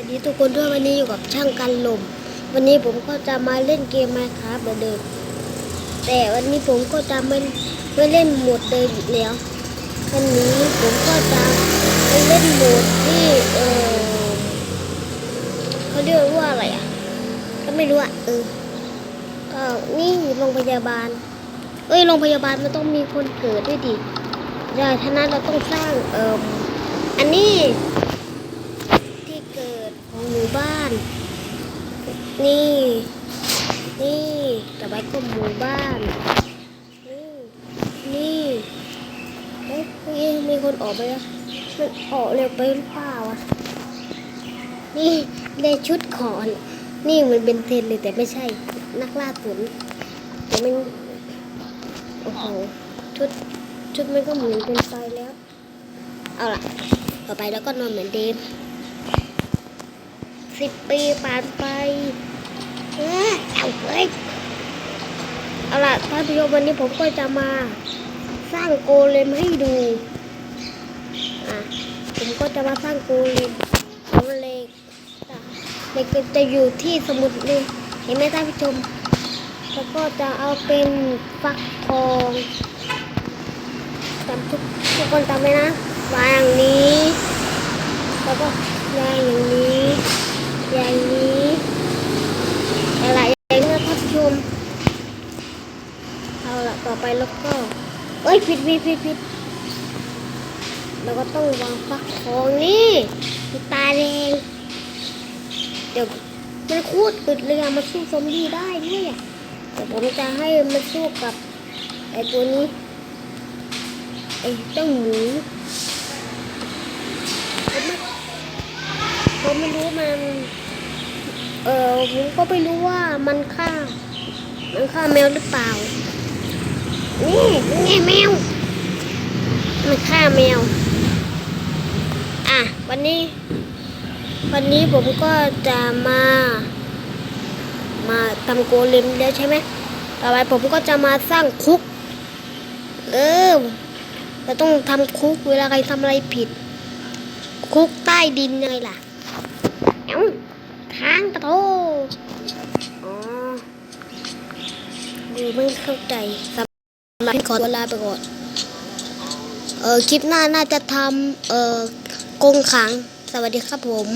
สวัสดีทุกคนด้วยวันนี้อยู่กับช่างกันลม วันนี้ผมก็จะมาเล่นเกมไมค์ครับเหมือนเดิมแต่วันนี้ผมก็จะไม่ไม่เล่นโหมดเดิมอีกแล้ววันนี้ผมก็จะไปเล่นโหมดที่เออเขาเรียกว่าอะไรอะ ก็ไม่รู้อะเออก็นี่โรงพยาบาล เอ้ยโรงพยาบาลมันต้องมีคนเกิดด้วยดิใช่ท่านั้นเราต้องสร้างเอ่มอันนี้ มู่บ้าน นี่ นี่ต่อไปก็หมู่บ้าน นี่ นี่เอ๊ะเมื่อกี้มีคนออกไปแล้วมันออกเร็วไปหรือเปล่าวะนี่ได้ชุดขอน นี่มันเป็นเทนเลยแต่ไม่ใช่นักล่าตุนแต่มันโอ้โหชุดชุดมันก็เหมือนเป็นไฟแล้ว เอาล่ะ ต่อไปแล้วก็นอนเหมือนเดิม สิบปีผ่านไป เออเอาเฮ้ยเอาล่ะท่านผู้ชมวันนี้ผมก็จะมา สร้างโกเลมให้ดู อะ ผมก็จะมาสร้างโกเลมของเล็กเล็กจะอยู่ที่สมุดเลยเห็นไหมท่านผู้ชม แล้วก็จะเอาเป็นฟักทองจำทุกทุกคนจำไว้นะวางอย่างนี้ แล้วก็วางอย่างนี้ อย่างนี้อะไรอย่างนี้นะท่านผู้ชม เอาละต่อ ไปแล้วก็ เอ้ยผิดผิดผิดผิดแล้วก็ต้องวางฟักทองนี่ตาแดงเดี๋ยวมันคูดอึดเลยอะมันสู้ซอมบี้ได้ด้วยอะแต่ผมจะให้มันสู้กับไอ้ตัวนี้ไอ้เจ้าหมูผมไม่ผมไม่รู้มัน เออผมก็ไม่รู้ว่ามันฆ่า มันฆ่าแมวหรือเปล่า นี่นี่ไงแมว มันฆ่าแมว อะ วันนี้ วันนี้ผมก็จะมา มาทำโกเลมแล้วใช่ไหมต่อไปผมก็จะมาสร้างคุก เออเราต้องทำคุกเวลาใครทำอะไรผิด คุกใต้ดินยังไงล่ะเอ้าทางตะโตอ๋อดูไม่เข้าใจ สำหรับขอเวลาไปก่อน เออคลิปหน้าน่าจะทำเออกงขัง สวัสดีครับผม